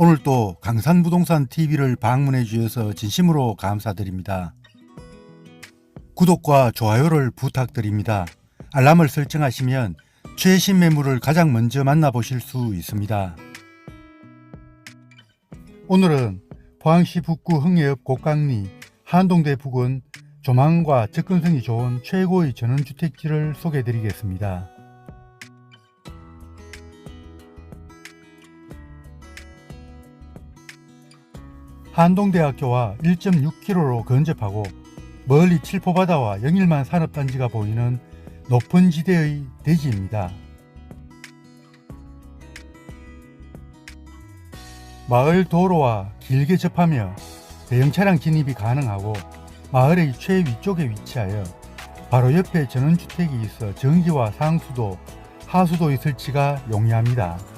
오늘 또 강산부동산 TV를 방문해 주셔서 진심으로 감사드립니다. 구독과 좋아요를 부탁드립니다. 알람을 설정하시면 최신 매물을 가장 먼저 만나보실 수 있습니다. 오늘은 포항시 북구 흥예읍 곡강리 한동대 부근 조망과 접근성이 좋은 최고의 전원주택지를 소개해 드리겠습니다. 한동대학교와 1.6km로 근접하고 멀리 칠포바다와 영일만 산업단지가 보이는 높은 지대의 대지입니다. 마을 도로와 길게 접하며 대형 차량 진입이 가능하고 마을의 최위쪽에 위치하여 바로 옆에 전원주택이 있어 전기와 상수도, 하수도의 설치가 용이합니다.